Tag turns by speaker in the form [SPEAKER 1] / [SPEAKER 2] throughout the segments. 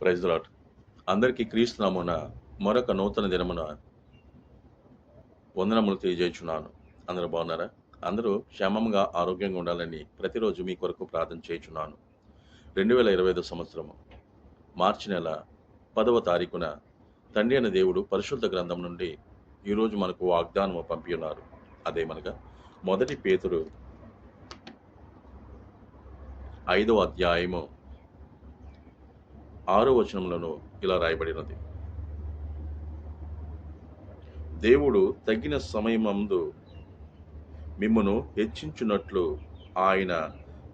[SPEAKER 1] Praise lot అందరికీ క్రీస్తునామున మరొక నూతన దినమున వందనములు తెలియజేయుచున్నాను. అందరూ బాగున్నారా? అందరూ క్షేమంగా ఆరోగ్యంగా ఉండాలని ప్రతిరోజు మీ కొరకు ప్రార్థన చేయుచున్నాను. రెండు వేల ఇరవై ఐదు సంవత్సరము మార్చి నెల పదవ తారీఖున తండ్రి అయిన దేవుడు పరిశుద్ధ గ్రంథం నుండి ఈరోజు మనకు వాగ్దానము పంపి ఉన్నారు అదేమనగా మొదటి పేతురు ఐదవ అధ్యాయము ఆరో వచనంలోనూ ఇలా రాయబడినది. దేవుడు తగిన సమయమందు మిమ్మను హెచ్చించున్నట్లు ఆయన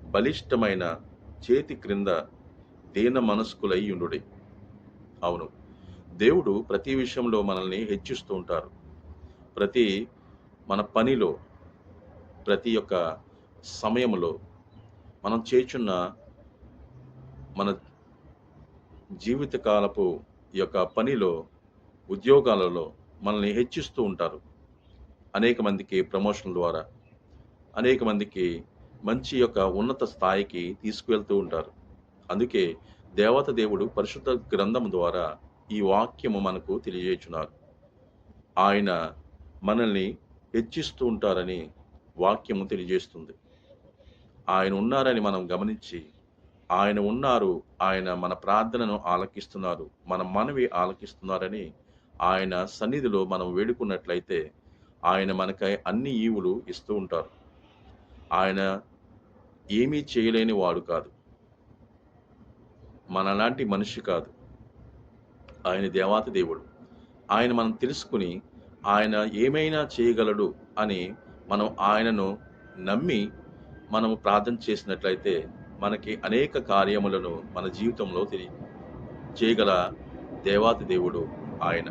[SPEAKER 1] బలిష్టమైన చేతి క్రింద దీన మనస్కులై ఉండుడి. అవును దేవుడు ప్రతి విషయంలో మనల్ని హెచ్చిస్తూ ఉంటారు. ప్రతి మన పనిలో ప్రతి ఒక్క సమయంలో మనం చేచున్న మన జీవితకాలపు యొక్క పనిలో ఉద్యోగాలలో మనల్ని హెచ్చిస్తూ ఉంటారు. అనేక మందికి ప్రమోషన్ ద్వారా అనేక మందికి మంచి యొక్క ఉన్నత స్థాయికి తీసుకువెళ్తూ ఉంటారు. అందుకే దేవత దేవుడు పరిశుద్ధ గ్రంథం ద్వారా ఈ వాక్యము మనకు తెలియజేస్తున్నారు ఆయన మనల్ని హెచ్చిస్తూ ఉంటారని వాక్యము తెలియజేస్తుంది. ఆయన ఉన్నారని మనం గమనించి ఆయన ఉన్నారు ఆయన మన ప్రార్థనను ఆలకిస్తున్నారు మన మనవి ఆలకిస్తున్నారని ఆయన సన్నిధిలో మనం వేడుకున్నట్లయితే ఆయన మనకై అన్ని ఈవులు ఇస్తూ ఉంటారు. ఆయన ఏమీ చేయలేని వాడు కాదు. మనలాంటి మనిషి కాదు. ఆయన దేవాతి దేవుడు. ఆయన మనం తెలుసుకుని ఆయన ఏమైనా చేయగలడు అని మనం ఆయనను నమ్మి మనం ప్రార్థన చేసినట్లయితే మనకి అనేక కార్యములను మన జీవితంలో తిరిగి చేయగల దేవాతి దేవుడు ఆయన.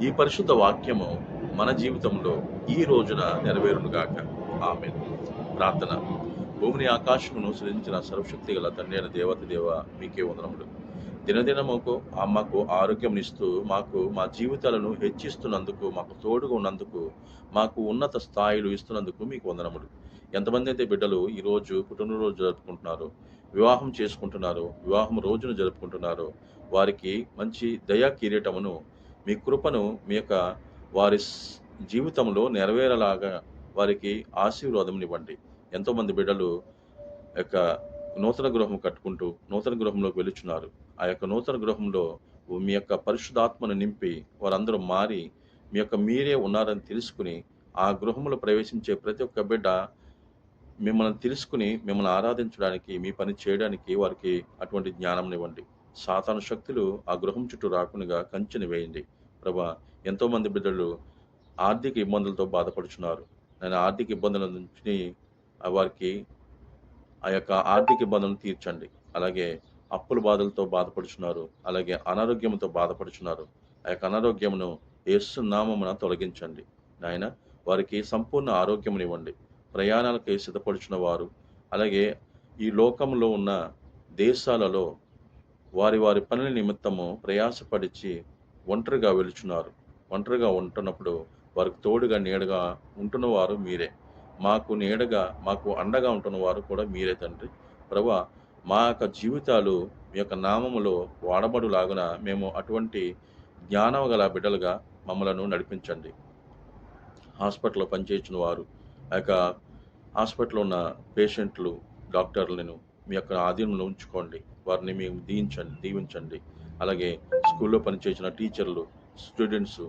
[SPEAKER 1] ఈ పరిశుద్ధ వాక్యము మన జీవితంలో ఈ రోజున నెరవేరునుగాక ఆమె ప్రార్థన. భూమిని ఆకాశమును సృజించిన సర్వశక్తి గల తండ్రి అయిన దేవత దేవ మీకే వందనములు. దినదినముకు అమ్మకు ఆరోగ్యంనిస్తూ మాకు మా జీవితాలను హెచ్చిస్తున్నందుకు మాకు తోడుగా ఉన్నందుకు మాకు ఉన్నత స్థాయిలు ఇస్తున్నందుకు మీకు వందనములు. ఎంతమంది అయితే బిడ్డలు ఈరోజు పుట్టినరోజు జరుపుకుంటున్నారు వివాహం చేసుకుంటున్నారు వివాహం రోజును జరుపుకుంటున్నారు వారికి మంచి దయా కిరీటమును మీ కృపను మీ యొక్క వారి జీవితంలో నెరవేరలాగా వారికి ఆశీర్వాదం ఇవ్వండి ఎంతోమంది బిడ్డలు యొక్క నూతన గృహం కట్టుకుంటూ నూతన గృహంలోకి వెలుచున్నారు ఆ యొక్క నూతన గృహంలో మీ యొక్క పరిశుధాత్మను నింపి వారందరూ మారి మీ యొక్క మీరే ఉన్నారని తెలుసుకుని ఆ గృహంలో ప్రవేశించే ప్రతి ఒక్క బిడ్డ మిమ్మల్ని తెలుసుకుని మిమ్మల్ని ఆరాధించడానికి మీ పని చేయడానికి వారికి అటువంటి జ్ఞానం ఇవ్వండి. సాతాను శక్తులు ఆ గృహం చుట్టూ రాకుండా కంచెని వేయండి. ప్రభా ఎంతోమంది బిడ్డలు ఆర్థిక ఇబ్బందులతో బాధపడుచున్నారు. నేను ఆర్థిక ఇబ్బందుల నుంచి వారికి ఆ యొక్క ఆర్థిక ఇబ్బందులను తీర్చండి. అలాగే అప్పుల బాధలతో బాధపడుచున్నారు అలాగే అనారోగ్యంతో బాధపడుచున్నారు. ఆ యొక్క అనారోగ్యమును ఏసునామమున తొలగించండి. నాయన వారికి సంపూర్ణ ఆరోగ్యమునివ్వండి. ప్రయాణాలకై సిద్ధపడుచున్న వారు అలాగే ఈ లోకంలో ఉన్న దేశాలలో వారి వారి పనుల నిమిత్తము ప్రయాసపడిచి ఒంటరిగా వెలుచున్నారు. ఒంటరిగా ఉంటున్నప్పుడు వారికి తోడుగా నీడగా ఉంటున్నవారు మీరే. మాకు నీడగా మాకు అండగా ఉంటున్న వారు కూడా మీరే తండ్రి. ప్రభా మా యొక్క జీవితాలు మీ యొక్క నామములో వాడబడులాగున మేము అటువంటి జ్ఞానం గల బిడ్డలుగా మమ్మలను నడిపించండి. హాస్పిటల్లో పనిచేసిన వారు ఆ యొక్క హాస్పిటల్లో ఉన్న పేషెంట్లు డాక్టర్లను మీ యొక్క ఆధీనంలో ఉంచుకోండి. వారిని మేము దీవించండి దీవించండి. అలాగే స్కూల్లో పనిచేసిన టీచర్లు స్టూడెంట్స్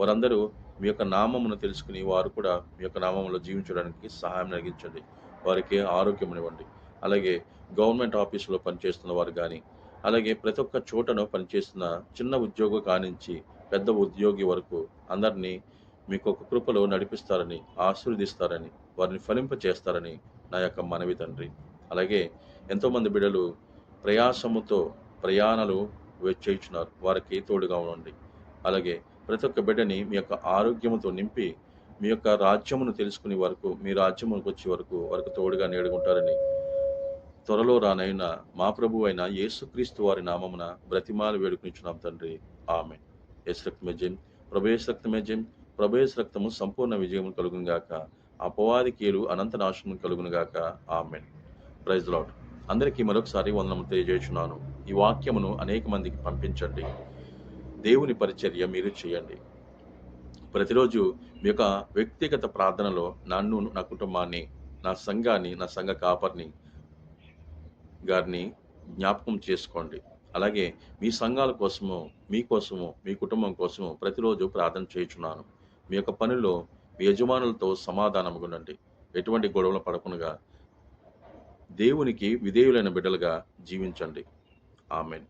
[SPEAKER 1] వారందరూ మీ యొక్క నామమును తెలుసుకుని వారు కూడా మీ యొక్క నామంలో జీవించడానికి సహాయం కలిగించండి. వారికి ఆరోగ్యం ఇవ్వండి అలాగే గవర్నమెంట్ ఆఫీసులో పనిచేస్తున్న వారు కానీ అలాగే ప్రతి ఒక్క చోటను పనిచేస్తున్న చిన్న ఉద్యోగం కానించి పెద్ద ఉద్యోగి వరకు అందరినీ మీకు ఒక కృపలో నడిపిస్తారని ఆశీర్వదిస్తారని వారిని ఫలింప చేస్తారని నా యొక్క మనవి తండ్రి. అలాగే ఎంతోమంది బిడ్డలు ప్రయాసముతో ప్రయాణాలు చేయించున్నారు. వారికి తోడుగా ఉండండి. అలాగే ప్రతి ఒక్క బిడ్డని మీ యొక్క ఆరోగ్యముతో నింపి మీ యొక్క రాజ్యమును తెలుసుకునే వరకు మీ రాజ్యమునికి వచ్చే వరకు వారికి తోడుగా నేడుకుంటారని త్వరలో రానైన మా ప్రభు అయిన యేసుక్రీస్తు వారి నామమున బ్రతిమాలు వేడుకునిచున్నాం తండ్రి. ఆమె యేసు రక్తమే జయం ప్రభేశ రక్తమే జయం ప్రభేశ రక్తము సంపూర్ణ విజయం కలుగునుగాక అపవాది కీలు అనంత నాశనం కలుగునుగాక ఆమె ప్రైజ్ లాడ్ అందరికీ మరొకసారి వందనము తెలియజేస్తున్నాను ఈ వాక్యమును అనేక మందికి పంపించండి. దేవుని పరిచర్య మీరు చేయండి. ప్రతిరోజు మీ యొక్క వ్యక్తిగత ప్రార్థనలో నన్ను నా కుటుంబాన్ని నా సంఘాన్ని నా సంఘ కాపర్ని గారిని జ్ఞాపకం చేసుకోండి. అలాగే మీ సంఘాల కోసము మీ కోసము మీ కుటుంబం కోసము ప్రతిరోజు ప్రార్థన చేయుచున్నాను. మీ యొక్క పనిలో మీ యజమానులతో సమాధానం ఉండండి. ఎటువంటి గొడవలు పడకుండా దేవునికి విధేయులైన బిడ్డలుగా జీవించండి. ఆమెన్.